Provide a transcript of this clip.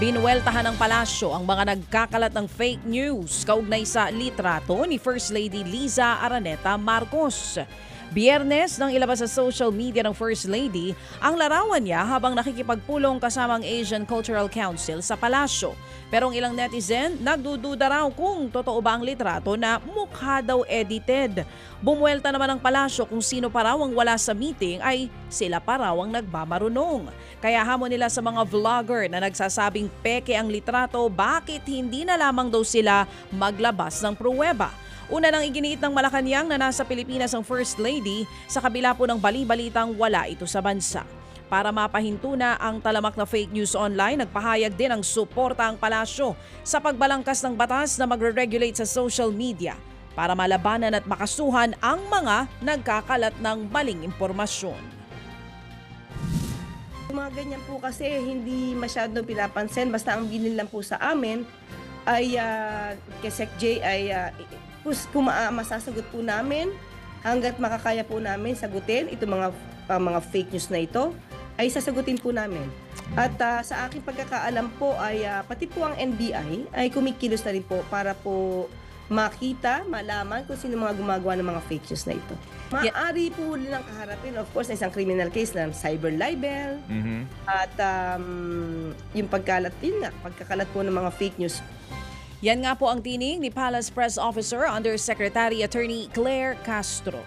Binuweltahan ng palasyo ang mga nagkakalat ng fake news kaugnay sa litrato ni First Lady Liza Araneta Marcos. Biyernes nang ilabas sa social media ng First Lady ang larawan niya habang nakikipagpulong kasama ang Asian Cultural Council sa palasyo. Pero ang ilang netizen nagdududa raw kung totoo ba ang litrato na mukha daw edited. Bumuelta naman ang palasyo kung sino pa raw ang wala sa meeting ay sila pa raw ang nagmamarunong. Kaya hamon nila sa mga vlogger na nagsasabing peke ang litrato bakit hindi na lamang daw sila maglabas ng pruweba. Una nang iginiit ng Malacanang na nasa Pilipinas ang First Lady sa kabila po ng bali-balitang wala ito sa bansa. Para mapahinto na ang talamak na fake news online, nagpahayag din ang suporta ang palasyo sa pagbalangkas ng batas na magre-regulate sa social media para malabanan at makasuhan ang mga nagkakalat ng baling impormasyon. Mga ganyan po kasi hindi masyadong pinapansin. Basta ang binil lang po sa amin ay uh, kay Sec J ay uh, kung ma- masasagot po namin hanggat makakaya po namin sagutin itong mga uh, mga fake news na ito ay sasagutin po namin. At uh, sa aking pagkakaalam po ay uh, pati po ang NBI ay kumikilos na rin po para po makita, malaman kung sino mga gumagawa ng mga fake news na ito. Maaari po nilang kaharapin, of course, na isang criminal case na cyber libel, Mhm. at um, yung pagkalat, yun nga, pagkakalat po ng mga fake news. Yan nga po ang tining ni Palace Press Officer Undersecretary Attorney Claire Castro.